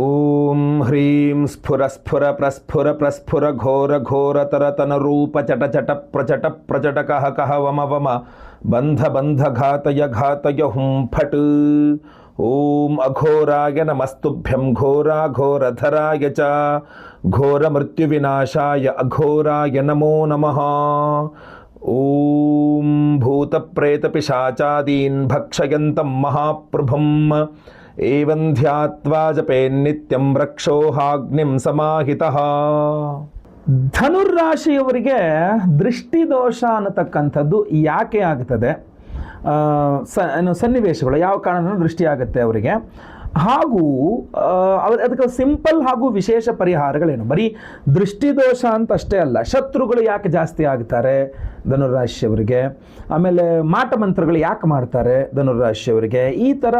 ॐ ह्रीं स्फुरस्फुरप्रस्फुरप्रस्फुरघोरघोरतरतनरूपचटचट प्रचट प्रचटकः कः वम वम। बन्धबन्धघातय घातय हुं फट् ॐ अघोराय नमस्तुभ्यं घोराघोरधराय च। घोरमृत्युविनाशाय अघोराय नमो नमः। ॐ भूतप्रेतपिशाचादीन् भक्षयन्तं महाप्रभुम्। ಏವಂ ಧ್ಯಾತ್ವಾ ಜಪೇನ್ನಿತ್ಯಂ ರಕ್ಷೋಹಾಗ್ನಿಂ ಸಮಾಹಿತಃ ಧನುರ್ರಾಶಿಯವರಿಗೆ ದೃಷ್ಟಿದೋಷ ಅನ್ನತಕ್ಕಂಥದ್ದು ಯಾಕೆ ಆಗ್ತದೆ? ಸ ಸನ್ನಿವೇಶಗಳು ಯಾವ ಕಾರಣದಿಂದ ದೃಷ್ಟಿ ಆಗುತ್ತೆ ಅವರಿಗೆ? ಹಾಗೂ ಅವ್ರ ಅದಕ್ಕೆ ಸಿಂಪಲ್ ಹಾಗೂ ವಿಶೇಷ ಪರಿಹಾರಗಳೇನು? ಬರೀ ದೃಷ್ಟಿದೋಷ ಅಂತ ಅಷ್ಟೇ ಅಲ್ಲ, ಶತ್ರುಗಳು ಯಾಕೆ ಜಾಸ್ತಿ ಆಗ್ತಾರೆ? ಧನುರಾಶಿಯವರಿಗೆ ಆಮೇಲೆ ಮಾಟ ಮಂತ್ರಗಳು ಯಾಕೆ ಮಾಡ್ತಾರೆ ಧನುರಾಶಿಯವರಿಗೆ ಈ ಥರ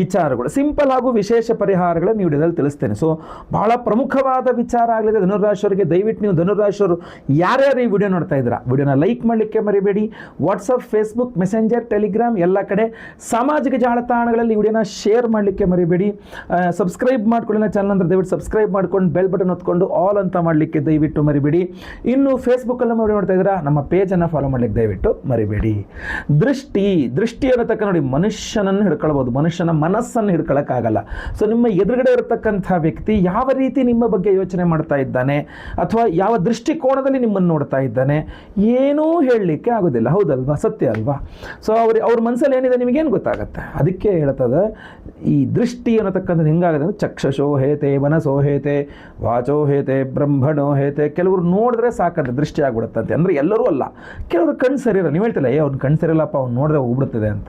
ವಿಚಾರಗಳು, ಸಿಂಪಲ್ ಹಾಗೂ ವಿಶೇಷ ಪರಿಹಾರಗಳನ್ನು ನೀವು ವಿಡಿಯೋದಲ್ಲಿ ತಿಳಿಸ್ತೇನೆ. ಸೊ ಬಹಳ ಪ್ರಮುಖವಾದ ವಿಚಾರ ಆಗಲಿದೆ ಧನುರಾಶಿಯವರಿಗೆ ದಯವಿಟ್ಟು ನೀವು ಧನುರಾಶಿಯವರು ಯಾರ್ಯಾರು ಈ ವಿಡಿಯೋ ನೋಡ್ತಾ ಇದ್ದೀರಾ? ವಿಡಿಯೋನ ಲೈಕ್ ಮಾಡಲಿಕ್ಕೆ ಮರಿಬೇಡಿ. ವಾಟ್ಸಪ್ ಫೇಸ್ಬುಕ್ ಮೆಸೆಂಜರ್ ಟೆಲಿಗ್ರಾಮ್ ಎಲ್ಲ ಕಡೆ ಸಾಮಾಜಿಕ ಜಾಲತಾಣಗಳಲ್ಲಿ ವಿಡಿಯೋನ ಶೇರ್ ಮಾಡಲಿಕ್ಕೆ ಮರಿಬೇಡಿ. ಸಬ್ಸ್ಕ್ರೈಬ್ ಮಾಡ್ಕೊಳ್ಳಿ ನನ್ನ ಚಾನಲ್ ಅಂದರೆ ದಯವಿಟ್ಟು ಸಬ್ಸ್ಕ್ರೈಬ್ ಮಾಡ್ಕೊಂಡು ಬೆಲ್ ಬಟನ್ ಹೊತ್ಕೊಂಡು ಆಲ್ ಅಂತ ಮಾಡಲಿಕ್ಕೆ ದಯವಿಟ್ಟು ಮರಿಬೇಡಿ. ಇನ್ನು ಫೇಸ್ಬುಕ್ಕಲ್ಲಿ ವಿಡಿಯೋ ನೋಡ್ತಾ ಇದ್ದೀರಾ? ನಮ್ಮ ಪೇಜನ್ನು ಫಾಲೋ ಮಾಡ್ಲಿಕ್ಕೆ ದಯವಿಟ್ಟು ಮರಿಬೇಡಿ. ದೃಷ್ಟಿ ದೃಷ್ಟಿ ಅನ್ನತಕ್ಕ ನೋಡಿ ಮನುಷ್ಯನನ್ನು ಹಿಡ್ಕೊಳ್ಬೋದು. ಮನುಷ್ಯನ ಮನಸ್ಸನ್ನು ಹಿಡ್ಕೊಳ್ಳೋಕ್ಕಾಗಲ್ಲ ಸೊ ನಿಮ್ಮ ಎದುರುಗಡೆ ಇರತಕ್ಕಂಥ ವ್ಯಕ್ತಿ ಯಾವ ರೀತಿ ನಿಮ್ಮ ಬಗ್ಗೆ ಯೋಚನೆ ಮಾಡ್ತಾ ಇದ್ದಾನೆ? ಅಥವಾ ಯಾವ ದೃಷ್ಟಿಕೋನದಲ್ಲಿ ನಿಮ್ಮನ್ನು ನೋಡ್ತಾ ಇದ್ದಾನೆ? ಏನೂ ಹೇಳಲಿಕ್ಕೆ ಆಗೋದಿಲ್ಲ. ಹೌದಲ್ವಾ? ಸತ್ಯ ಅಲ್ವಾ? ಸೊ ಅವ್ರ ಅವ್ರ ಮನಸ್ಸಲ್ಲಿ ಏನಿದೆ ನಿಮಗೇನು ಗೊತ್ತಾಗುತ್ತೆ? ಅದಕ್ಕೆ ಹೇಳ್ತದೆ, ಈ ದೃಷ್ಟಿ ಅನ್ನತಕ್ಕಂಥದ್ದು ಹೆಂಗಾಗುತ್ತೆ ಅಂದರೆ ಚಕ್ಷುಷೋ ಹೇತೆ ಮನಸ್ಸೋ ಹೇತೆ, ವಾಚೋ ಹೇತೆ, ಬ್ರಹ್ಮಣೋ ಹೇತೆ, ಕೆಲವರು ನೋಡಿದ್ರೆ ಸಾಕಂತೆ, ದೃಷ್ಟಿ ಆಗ್ಬಿಡುತ್ತಂತೆ. ಅಂದರೆ ಎಲ್ಲರೂ ಅಲ್ಲ. ಕೆಲವರು ಕಣ್ಣು ಸರಿಯಿಲ್ಲ ನೀವು ಹೇಳ್ತಿಲ್ಲ ಏ ಅವ್ನು ಕಣ್ಣು ಸರಿಯಿಲ್ಲಪ್ಪ ಅವ್ನು ನೋಡಿದ್ರೆ ಹೋಗ್ಬಿಡ್ತದೆ ಅಂತ.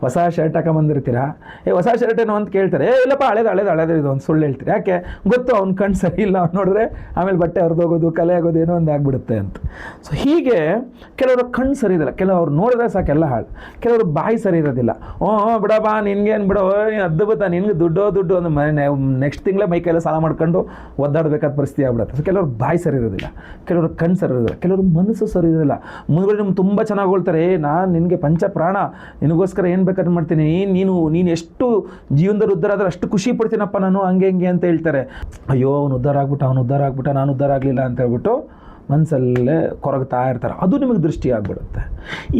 ಹೊಸ ಶರ್ಟ್ ಹಾಕೊಂಬಂದಿರ್ತೀರಾ ಏ, ಹೊಸ ಶರ್ಟ್ ಏನೋ ಅಂತ ಕೇಳ್ತಾರೆ. ಏ, ಇಲ್ಲಪ್ಪ, ಹಳೇದು ಹಳೇದು ಹಳೇದು, ಇದು ಒಂದು ಸುಳ್ಳು ಹೇಳ್ತೀರಿ? ಯಾಕೆ? ಗೊತ್ತು, ಅವ್ನ ಕಣ್ಣು ಸರಿ ಇಲ್ಲ, ಅವ್ನು ನೋಡಿದ್ರೆ ಆಮೇಲೆ ಬಟ್ಟೆ ಹರಿದೋಗೋದು, ಕಲೆ ಆಗೋದು ಏನೋ ಒಂದು ಆಗ್ಬಿಡುತ್ತೆ ಅಂತ. ಸೊ ಹೀಗೆ ಕೆಲವರು ಕಣ್ಣು ಸರಿ ಇರಲ್ಲ. ಕೆಲವರು ನೋಡಿದ್ರೆ ಸಾಕೆಲ್ಲ ಹಾಳು. ಕೆಲವರು ಬಾಯಿ ಸರಿ ಇರೋದಿಲ್ಲ. ಓ ಬಿಡಪ್ಪ, ನಿನ್ಗೇನು ಬಿಡೋ ಅದ್ದು ಅದ್ಭುತ, ನಿನ್ಗೆ ದುಡ್ಡೋ, ದುಡ್ಡು ಒಂದು ನೆಕ್ಸ್ಟ್ ತಿಂಗಳೇ ಮೈಕೈಲ್ಲ ಸಾಲ ಮಾಡ್ಕೊಂಡು ಒದ್ದಾಡಬೇಕಾದ ಪರಿಸ್ಥಿತಿ ಆಗ್ಬಿಡುತ್ತೆ. ಸೊ ಕೆಲವರು ಬಾಯಿ ಸರಿ ಇರೋದಿಲ್ಲ. ಕೆಲವರು ಕಣ್ಣು ಸರಿ ಇರೋದಿಲ್ಲ. ಕೆಲವರು ಮನಸ್ಸು ಸರಿ ಇರೋದಿಲ್ಲ. ಮುಂದ್ಗಡೆ ನಿಮ್ಗೆ ತುಂಬ ಚೆನ್ನಾಗಿ ಹೋಗ್ತಾರೆ ಏ, ನಾನು ನಿನಗೆ ಪಂಚ ಪ್ರಾಣ ನಿನಗೋಸ್ಕರ ಏನು ಬೇಕಾದ್ರೆ ಮಾಡ್ತೀನಿ. ನೀನು ನೀನು ಎಷ್ಟು ಜೀವನದಲ್ಲಿ ಉದ್ಧಾರ ಆದರೆ ಅಷ್ಟು ಖುಷಿ ಪಡ್ತೀನಪ್ಪ ನಾನು, ಹಂಗೆ ಹಂಗೆ ಅಂತ ಹೇಳ್ತಾರೆ. ಅಯ್ಯೋ, ಅವ್ನು ಉದ್ಧಾರ ಆಗ್ಬಿಟ್ಟ, ಅವ್ನು ಉದ್ಧಾರ ಆಗ್ಬಿಟ್ಟ, ನಾನು ಉದ್ಧಾರ ಆಗಲಿಲ್ಲ ಅಂತ ಹೇಳ್ಬಿಟ್ಟು ಮನಸ್ಸಲ್ಲೇ ಕೊರಗ್ತಾ ಇರ್ತಾರೆ. ಅದು ನಿಮಗೆ ದೃಷ್ಟಿ ಆಗ್ಬಿಡುತ್ತೆ.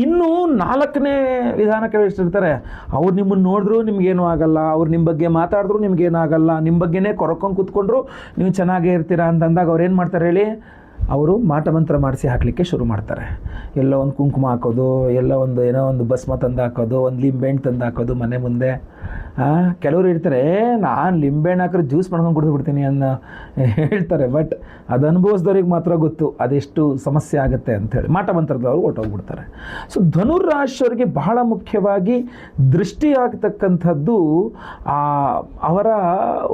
ಇನ್ನೂ ನಾಲ್ಕನೇ ವಿಧಾನಕ್ಕೆ ಇರ್ತಾರೆ ಅವ್ರು ನಿಮ್ಮನ್ನು ನೋಡಿದ್ರು ನಿಮಗೇನು ಆಗಲ್ಲ, ಅವ್ರು ನಿಮ್ಮ ಬಗ್ಗೆ ಮಾತಾಡಿದ್ರು ನಿಮಗೇನು ಆಗಲ್ಲ, ನಿಮ್ಮ ಬಗ್ಗೆನೇ ಕೊರಕೊಂಡು ಕೂತ್ಕೊಂಡ್ರು ನೀವು ಚೆನ್ನಾಗೇ ಇರ್ತೀರಾ ಅಂತಂದಾಗ ಅವ್ರು ಏನು ಮಾಡ್ತಾರೆ ಹೇಳಿ? ಅವರು ಮಾಟ ಮಂತ್ರ ಮಾಡಿಸಿ ಹಾಕಲಿಕ್ಕೆ ಶುರು ಮಾಡ್ತಾರೆ. ಎಲ್ಲೋ ಒಂದು ಕುಂಕುಮ ಹಾಕೋದು, ಎಲ್ಲೋ ಒಂದು ಏನೋ ಒಂದು ಭಸ್ಮ ತಂದು ಹಾಕೋದು, ಒಂದು ಲಿಂಬೆಹಣ್ಣು ತಂದು ಹಾಕೋದು ಮನೆ ಮುಂದೆ. ಕೆಲವರು ಇರ್ತಾರೆ ನಾನು ಲಿಂಬೆಹಣ್ಣು ಹಾಕಿದ್ರೆ ಜ್ಯೂಸ್ ಮಾಡ್ಕೊಂಡು ಕುಡಿದು ಬಿಡ್ತೀನಿ ಅನ್ನೋ ಹೇಳ್ತಾರೆ. ಬಟ್ ಅದು ಅನುಭವಿಸಿದವ್ರಿಗೆ ಮಾತ್ರ ಗೊತ್ತು ಅದೆಷ್ಟು ಸಮಸ್ಯೆ ಆಗುತ್ತೆ ಅಂಥೇಳಿ ಮಾಟ ಮಂತ್ರದವರು ಹೊಟ್ಟೋಗ್ಬಿಡ್ತಾರೆ ಸೊ ಧನುರಾಶಿಯವರಿಗೆ ಬಹಳ ಮುಖ್ಯವಾಗಿ ದೃಷ್ಟಿ ಆಗ್ತಕ್ಕಂಥದ್ದು ಆ, ಅವರ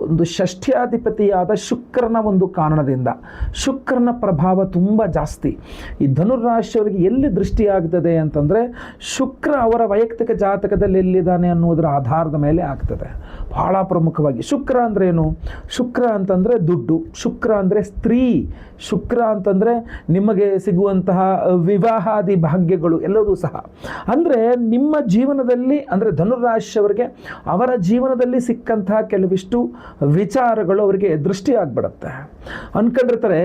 ಒಂದು ಷಷ್ಠ್ಯಾಧಿಪತಿಯಾದ ಶುಕ್ರನ ಒಂದು ಕಾರಣದಿಂದ. ಶುಕ್ರನ ಪ್ರಭಾವ ತುಂಬ ಜಾಸ್ತಿ. ಈ ಧನುರಾಶಿಯವರಿಗೆ ಎಲ್ಲಿ ದೃಷ್ಟಿ ಆಗ್ತದೆ ಅಂತಂದರೆ ಶುಕ್ರ ಅವರ ವೈಯಕ್ತಿಕ ಜಾತಕದಲ್ಲಿ ಎಲ್ಲಿದ್ದಾನೆ ಅನ್ನೋದರ ಆಧಾರದ ಮೇಲೆ ಆಗ್ತದೆ ಬಹಳ ಪ್ರಮುಖವಾಗಿ. ಶುಕ್ರ ಅಂದರೆ ಏನು? ಶುಕ್ರ ಅಂತಂದರೆ ದುಡ್ಡು. ಶುಕ್ರ ಅಂದರೆ ಸ್ತ್ರೀ. ಶುಕ್ರ ಅಂತಂದರೆ ನಿಮಗೆ ಸಿಗುವಂತಹ ವಿವಾಹಾದಿ ಭಾಗ್ಯಗಳು ಎಲ್ಲವೂ ಸಹ. ಅಂದರೆ ನಿಮ್ಮ ಜೀವನದಲ್ಲಿ, ಅಂದರೆ ಧನುರಾಶಿಯವರಿಗೆ, ಅವರ ಜೀವನದಲ್ಲಿ ಸಿಕ್ಕಂತಹ ಕೆಲವಿಷ್ಟು ವಿಚಾರಗಳು ಅವರಿಗೆ ದೃಷ್ಟಿ ಆಗ್ಬಿಡುತ್ತೆ. ಅನ್ಕೊಂಡಿರ್ತಾರೆ,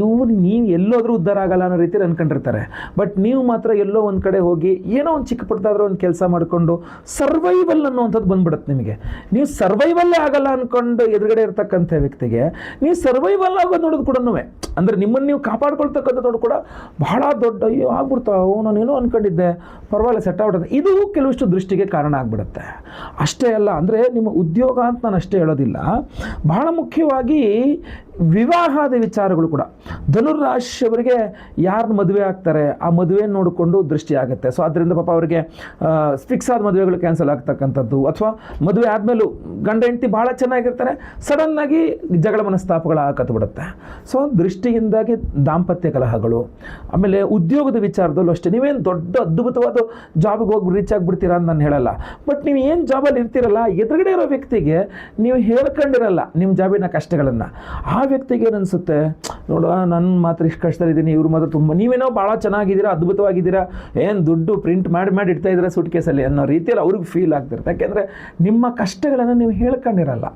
ಇವ್ರು ನೀವು ಎಲ್ಲೋದ್ರೂ ಉದ್ಧಾರ ಆಗಲ್ಲ ಅನ್ನೋ ರೀತಿಯಲ್ಲಿ ಅನ್ಕೊಂಡಿರ್ತಾರೆ. ಬಟ್ ನೀವು ಮಾತ್ರ ಎಲ್ಲೋ ಒಂದು ಕಡೆ ಹೋಗಿ ಏನೋ ಒಂದು ಚಿಕ್ಕ ಪುಟ್ಟದಾದ್ರೂ ಒಂದು ಕೆಲಸ ಮಾಡಿಕೊಂಡು ಸರ್ವೈವಲ್ ಅನ್ನುವಂಥದ್ದು ಬಂದ್ಬಿಡುತ್ತೆ ನಿಮಗೆ. ನೀವು ಸರ್ವೈವಲ್ಲೇ ಆಗಲ್ಲ ಅನ್ಕೊಂಡು ಎದುರುಗಡೆ ಇರ್ತಕ್ಕಂಥ ವ್ಯಕ್ತಿಗೆ ನೀವು ಸರ್ವೈವಲ್ ಆಗೋದು ನೋಡೋದು ಕೂಡ ಅಂದರೆ ನಿಮ್ಮನ್ನು ನೀವು ಕಾಪಾಡ್ಕೊಳ್ತಕ್ಕಂಥದ್ದು ಕೂಡ ಬಹಳ ದೊಡ್ಡ, ಅಯ್ಯೋ ಆಗ್ಬಿಡ್ತಾವೆ ನಾನೇನೋ ಅಂದ್ಕೊಂಡಿದ್ದೆ ಪರವಾಗಿಲ್ಲ ಸೆಟ್ ಆಗ್ಬಿಡುತ್ತೆ ಇದು ಕೆಲವಷ್ಟು ದೃಷ್ಟಿಗೆ ಕಾರಣ ಆಗ್ಬಿಡುತ್ತೆ. ಅಷ್ಟೇ ಅಲ್ಲ, ಅಂದರೆ ನಿಮ್ಮ ಉದ್ಯೋಗ ಅಂತ ನಾನು ಅಷ್ಟೇ ಹೇಳೋದಿಲ್ಲ. ಬಹಳ ಮುಖ್ಯವಾಗಿ ವಿವಾಹದ ವಿಚಾರಗಳು ಕೂಡ. ಧನುರಾಶಿಯವರಿಗೆ ಯಾರನ್ನ ಮದುವೆ ಆಗ್ತಾರೆ, ಆ ಮದುವೆ ನೋಡಿಕೊಂಡು ದೃಷ್ಟಿ ಆಗುತ್ತೆ. ಸೊ ಅದರಿಂದ ಪಾಪ ಅವರಿಗೆ ಫಿಕ್ಸ್ ಆದ ಮದುವೆಗಳು ಕ್ಯಾನ್ಸಲ್ ಆಗ್ತಕ್ಕಂಥದ್ದು. ಅಥವಾ ಮದುವೆ ಆದಮೇಲೂ ಗಂಡ ಹೆಂಡತಿ ಭಾಳ ಚೆನ್ನಾಗಿರ್ತಾರೆ ಸಡನ್ನಾಗಿ ಜಗಳ ಮನಸ್ತಾಪಗಳು ಬಿಡುತ್ತೆ. ಸೊ ದೃಷ್ಟಿಯಿಂದಾಗಿ ದಾಂಪತ್ಯ ಕಲಹಗಳು. ಆಮೇಲೆ ಉದ್ಯೋಗದ ವಿಚಾರದಲ್ಲೂ ಅಷ್ಟೇ. ನೀವೇನು ದೊಡ್ಡ ಅದ್ಭುತವಾದ ಜಾಬ್ಗೆ ಹೋಗಿ ರೀಚ್ ಆಗಿಬಿಡ್ತೀರಾ ಅಂತ ನಾನು ಹೇಳಲ್ಲ. ಬಟ್ ನೀವು ಏನು ಜಾಬಲ್ಲಿ ಇರ್ತೀರಲ್ಲ, ಎದುರುಗಡೆ ಇರೋ ವ್ಯಕ್ತಿಗೆ ನೀವು ಹೇಳ್ಕೊಂಡಿರಲ್ಲ ನಿಮ್ಮ ಜಾಬಿನ ಕಷ್ಟಗಳನ್ನು. ಆ ವ್ಯಕ್ತಿಗೆ ಏನನ್ಸುತ್ತೆ ನೋಡುವ ನನ್ನ ಮಾತ್ರ ಇಷ್ಟು ಕಷ್ಟದಲ್ಲಿದ್ದೀನಿ ಇವ್ರು ಮಾತ್ರ ತುಂಬ ನೀವೇನೋ ಭಾಳ ಚೆನ್ನಾಗಿದ್ದೀರಾ, ಅದ್ಭುತವಾಗಿದ್ದೀರಾ, ಏನು ದುಡ್ಡು ಪ್ರಿಂಟ್ ಮಾಡಿ ಮಾಡಿ ಇಡ್ತಾ ಇದ್ದೀರಾ ಸೂಟ್ ಕೇಸಲ್ಲಿ ಅನ್ನೋ ರೀತಿಯಲ್ಲಿ ಅವ್ರಿಗೆ ಫೀಲ್ ಆಗ್ತಿರುತ್ತೆ. ಯಾಕೆಂದರೆ ನಿಮ್ಮ ಕಷ್ಟಗಳನ್ನು ನೀವು ಹೇಳ್ಕೊಂಡಿರಲ್ಲ.